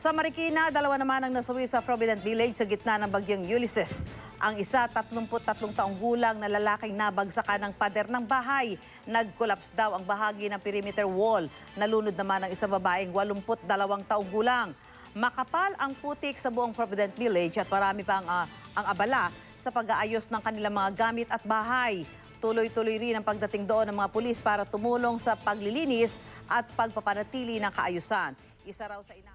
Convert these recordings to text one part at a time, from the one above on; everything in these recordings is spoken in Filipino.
Sa Marikina, dalawa naman ang nasawi sa Provident Village sa gitna ng bagyong Ulysses. Ang isa, 33 taong gulang na lalaking nabagsakan ng pader ng bahay. Nag-collapse daw ang bahagi ng perimeter wall. Nalunod naman ang isang babaeng 82 taong gulang. Makapal ang putik sa buong Provident Village at marami pang ah, ang abala sa pag-aayos ng kanilang mga gamit at bahay. Tuloy-tuloy rin ang pagdating doon ng mga pulis para tumulong sa paglilinis at pagpapanatili ng kaayusan. Isa raw sa ina...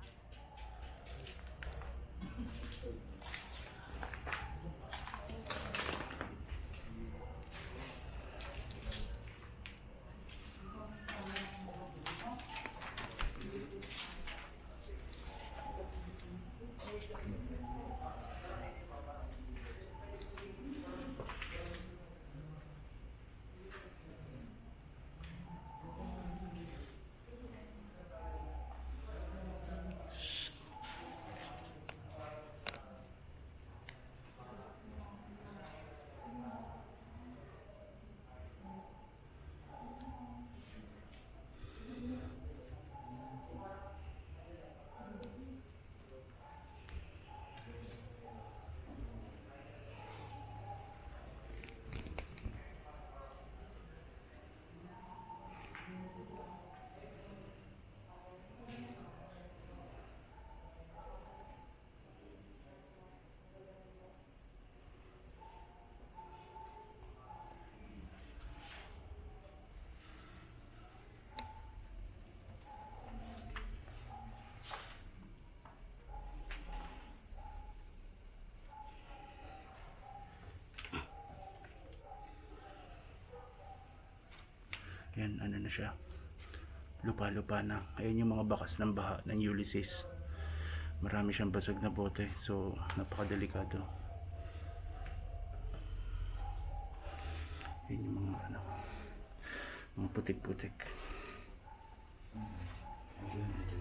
Yan, ano na siya. Lupa-lupa na. Ayun yung mga bakas ng baha ng Ulysses. Marami siyang basag na bote. So, napakadelikado. Yun yung mga ano, mga putik-putik. Ayos to.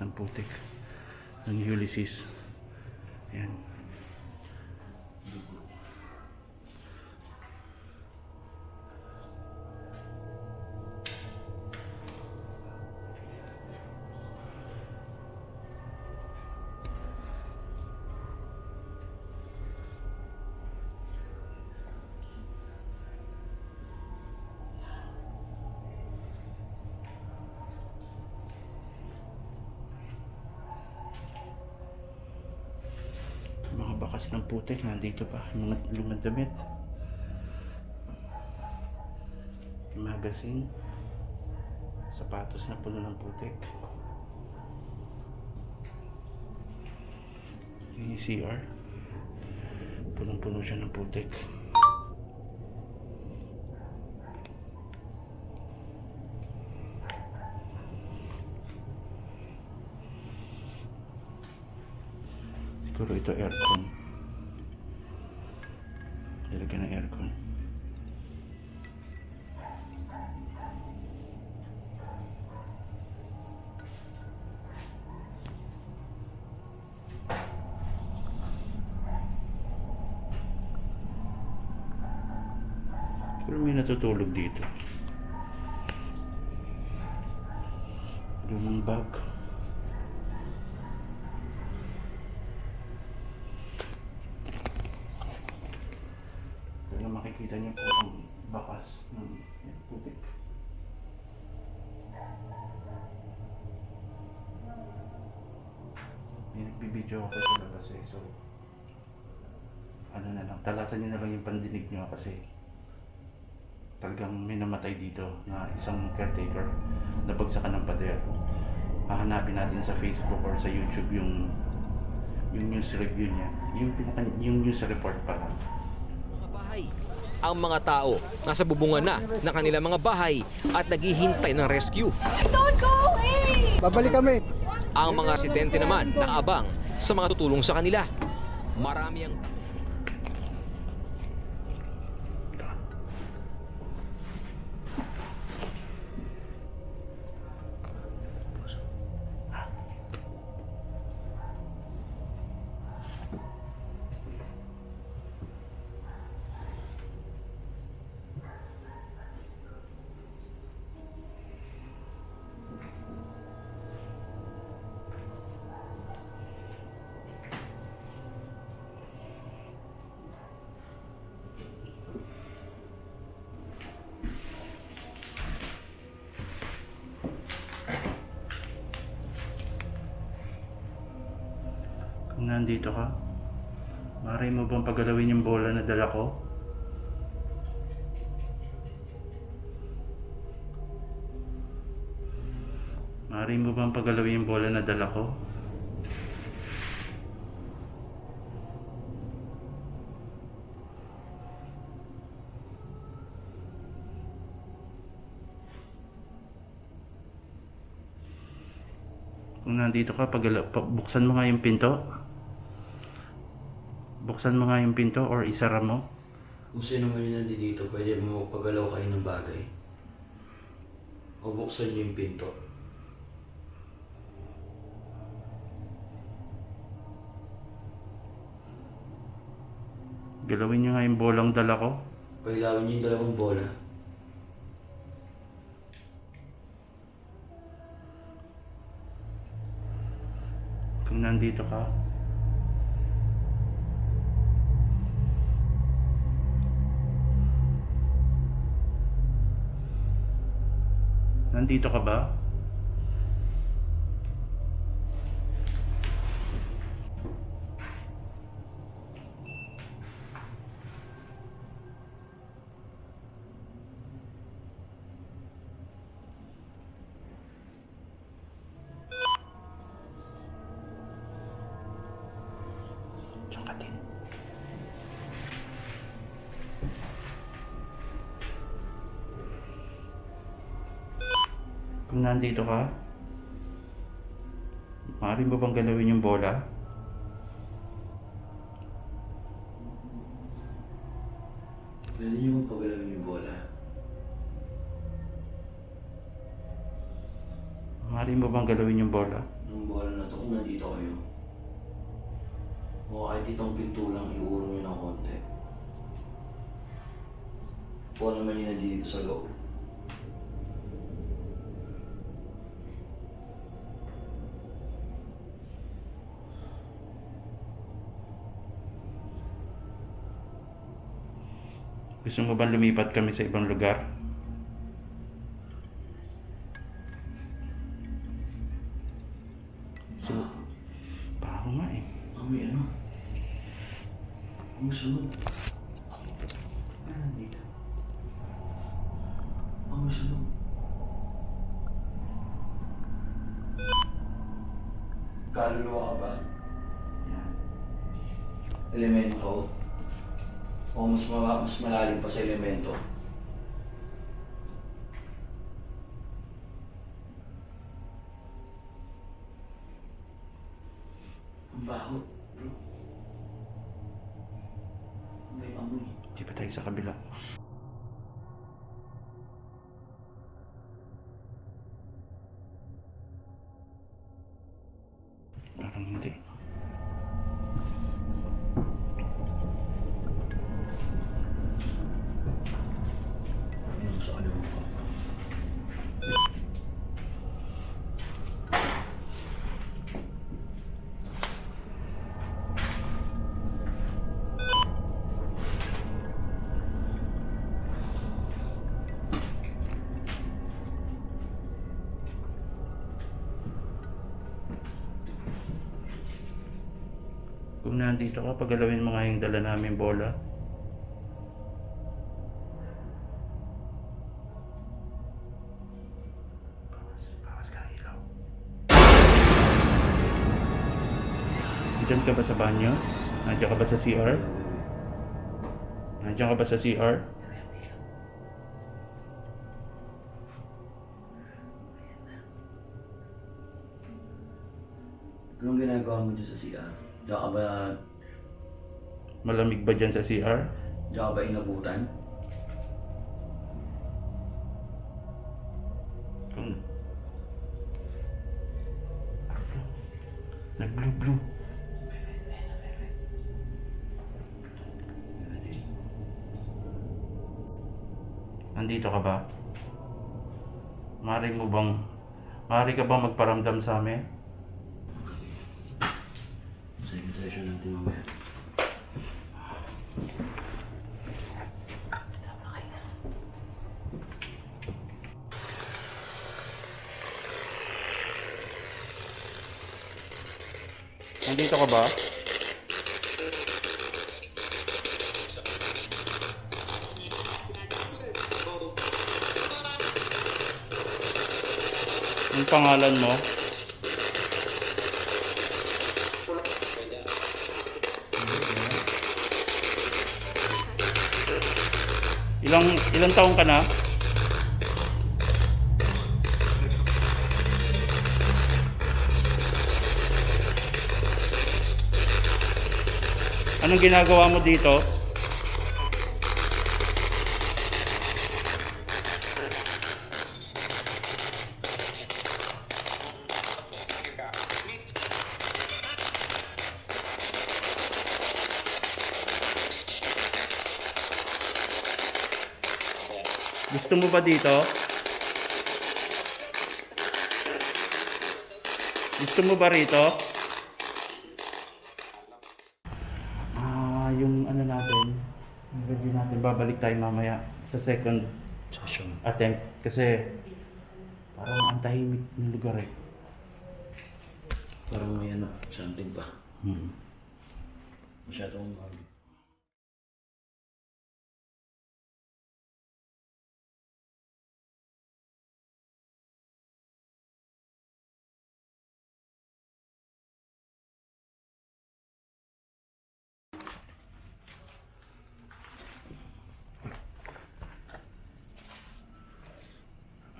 Ng putik ng Ulysses. Bakas ng putik nandito pa. Yung mga yung magazine. Sapatos na puno ng putik. Yung CR punong puno siya ng putik. Siguro ito aircon nilagyan ng aircon Pero may natutulog dito. Kita niyo po ang bakas ng putik. Nagbibideo ako labas eh, so ano na lang, talasan niyo na lang yung pandinig niyo kasi talagang may namatay dito na isang caretaker nabagsakan ng pader. Hahanapin natin sa Facebook or sa YouTube yung yung news review niya. Yung yung news report pala. Ang mga tao nasa bubungan na ng kanilang mga bahay at naghihintay ng rescue. Babalik kami. Ang mga residente naman nakaabang sa mga tutulong sa kanila. Marami ang Kung nandito ka, maaari mo bang pagalawin yung bola na dala ko? Maaari mo bang pagalawin yung bola na dala ko? Kung nandito ka, pagala- pa- buksan mo nga yung pinto. Buksan mo nga yung pinto or isara mo. Kung sino man yung nandito, pwede mo magpagalaw kayo ng bagay. O buksan niyo yung pinto. Galawin nyo nga yung bolang dala ko. Pailawin niyo yung dalawang bola. Kung nandito ka. Nandito ka ba? Kung nandito ka, maaari mo bang galawin yung bola? Pwede niyo magpagalawin yung bola. Maaari mo bang galawin yung bola? Yung bola na to kung nandito kayo. O kahit itong pinto lang, iurong niyo ng konti. Kung naman yung nandito sa loob. Gusto mo ba lumipat kami sa ibang lugar? So, baho nga eh. Amoy ano? Ang sunog. Ah, dito. Ang sunog. Kaluluwa ka ba? Yan. Elemento? O mas, ma- mas malalim pa sa elemento? Ang baho, bro. May amoy. Di ba tayo sa kabila? Kung nandito ka, pagalawin mo nga yung dala namin bola. Nandiyan ka ba sa banyo? Nandiyan ka ba sa CR? Nandiyan ka ba sa CR? Anong ginagawa mo dyan sa CR? Diyan ka ba, Malamig ba dyan sa CR? diyan ka ba inabutan? Kung... Nag-blue-blue. Nandito ka ba? Mari mo bang... Mari ka bang magparamdam sa amin? Session natin mamaya. Nandito ka ba? Ang pangalan mo? Ilang ilang taong ka na? Anong ginagawa mo dito? Gusto mo ba dito? Gusto mo ba rito? Ah, yung ano natin, yung review natin, babalik tayo mamaya sa second Session. attempt kasi parang ang tahimik ng lugar eh. Parang may ano, something pa. Hmm. Masyadong mag...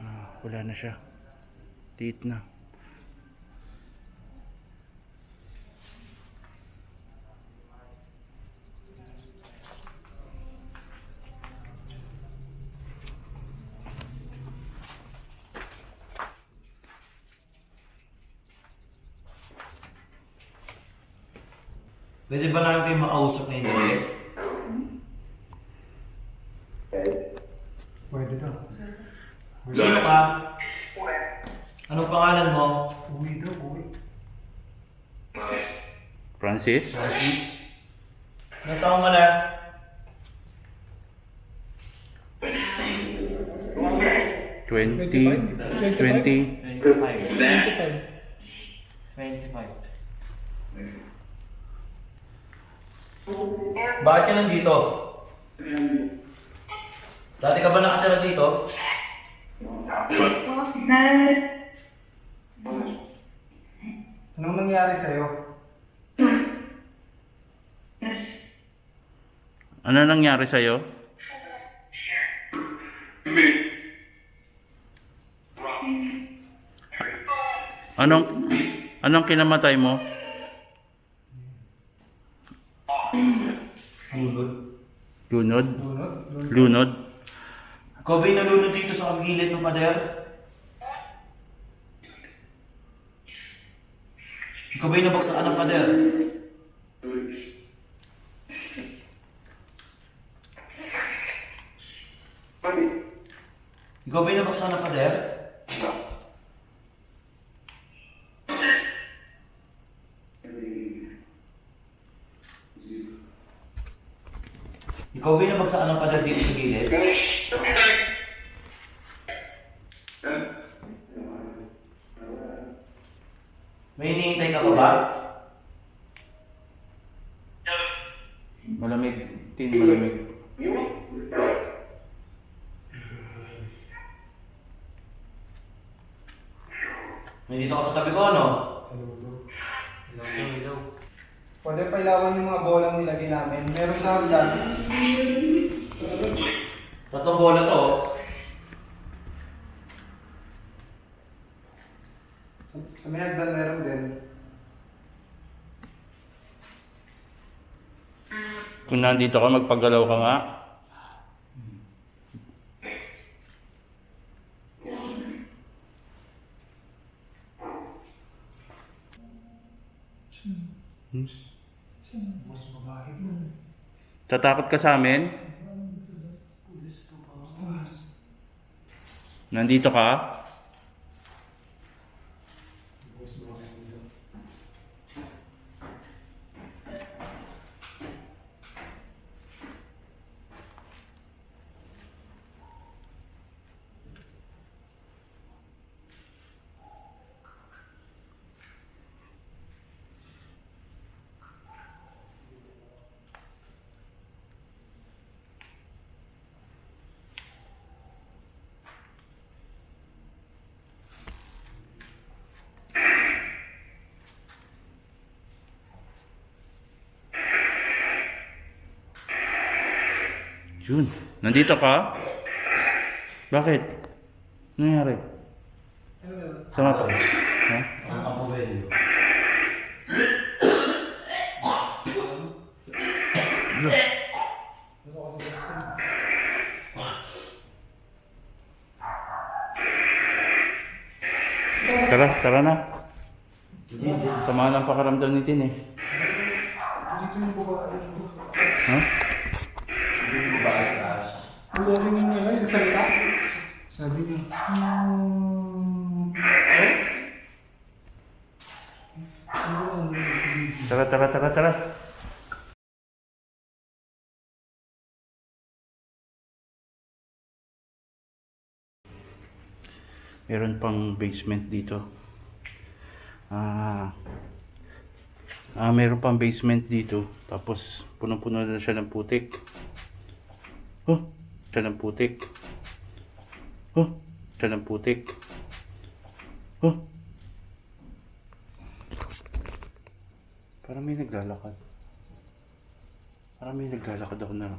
Ah, wala na siya. Tiit na. Pwede ba namin kayo makausap ngayon ulit? Pwede daw. Sino ka? Anong pangalan mo? Uwi daw, uwi. Francis? Francis? Ilang taong ka na? Twenty? Twenty? 25. Bakit ka nandito? Dati ka ba nakatira dito? Anong nangyari sa'yo? Ano nangyari sa'yo? Anong anong kinamatay mo? Lunod? Lunod? Lunod. Lunod? Ikaw ba'y nalunod dito sa kagilid ng pader? Ikaw ba'y nabagsakan ng pader? Ikaw ba'y nabagsakan ng pader? Ikaw ba'y nabagsakan ng pader dito sa gilid? May hinihintay ka pa ba? Tin malamig. Nandito ka sa tabi ko, ano? Pwede pa ilawan yung mga bolang nilagay namin. Meron sa hagdan. Tatlong bola to. Sa, sa may hagdan meron din. Kung nandito ka, magpagalaw ka nga. Tatakot ka sa amin? Nandito ka? Jun, nandito ka? Bakit? Nangyari? Sama ka? Ha? Ako ba yun? Tara, tara na. Sama ng pakaramdam ni Tin eh. Ha? Hindi mo ba sa taas? Ang galing yung ano, yung salita. Sabi niya, "Hmm." Tara, tara, tara, tara. Meron pang basement dito. Ah, ah meron pang basement dito. Tapos punong-puno na siya ng putik. Oh, siya ng putik. Oh, siya ng putik. Oh, Parang may naglalakad. Parang may naglalakad ako na.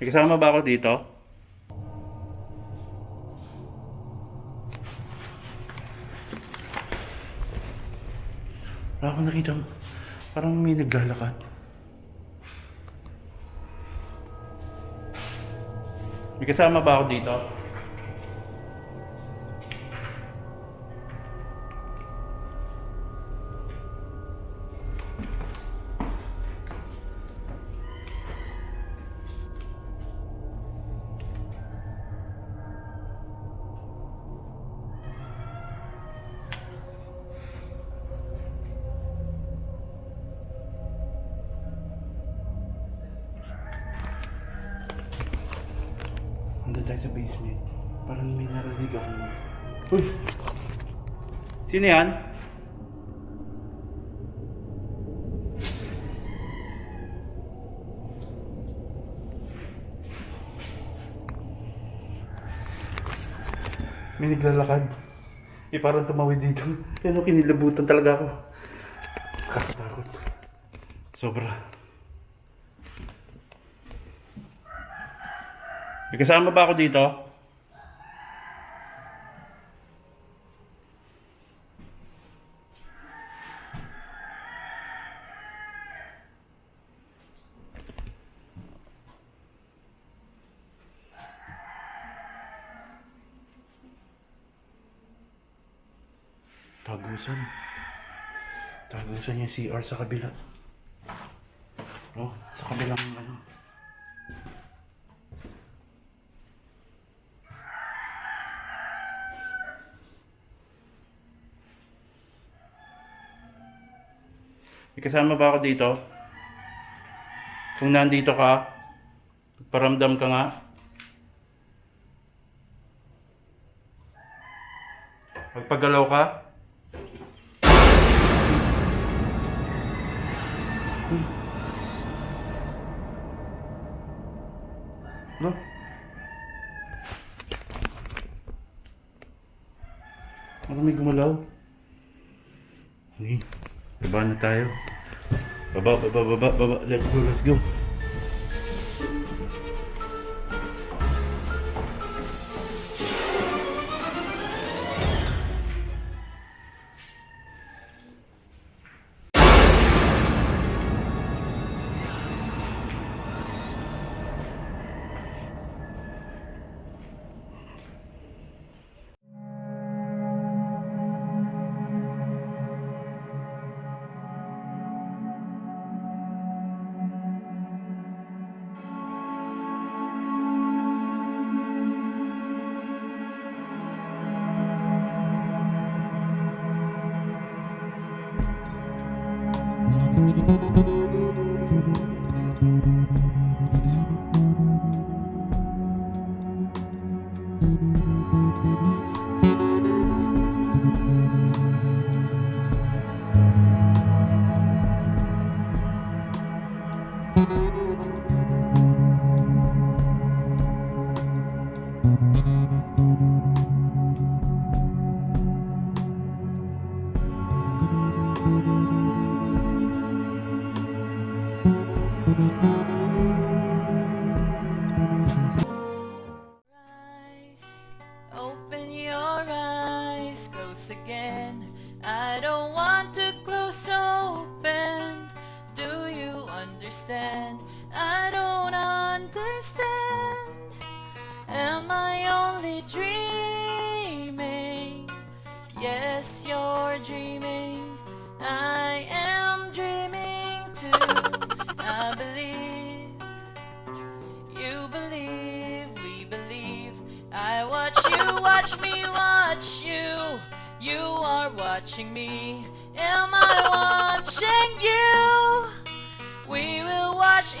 May kasama ba ako dito? Wala akong nakita. Parang may naglalakad. May kasama ba ako dito? Parang may narinig ako. Uy! Sino yan? May naglalakad. Eh, parang tumawid dito. Ano, kinilabutan talaga ako. Kakatakot. Sobra. May kasama ba ako dito? Tagusan. Tagusan yung CR sa kabila. Oh, sa kabilang ano. May kasama ba ako dito? Kung nandito ka, paramdam ka nga. Magpagalaw ka. No? Ano may gumalaw? Okay. Baba na tayo. Baba, baba, baba, baba. Let's go, let's go.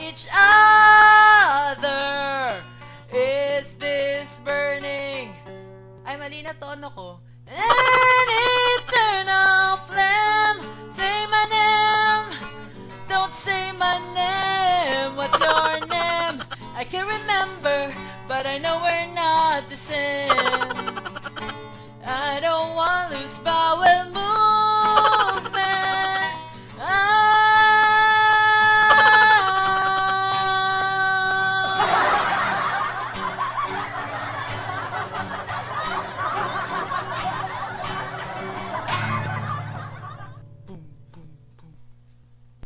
Each other. Is this burning? Ay, mali na tono ko. An eternal flame. Say my name. Don't say my name. What's your name? I can't remember, but I know we're not.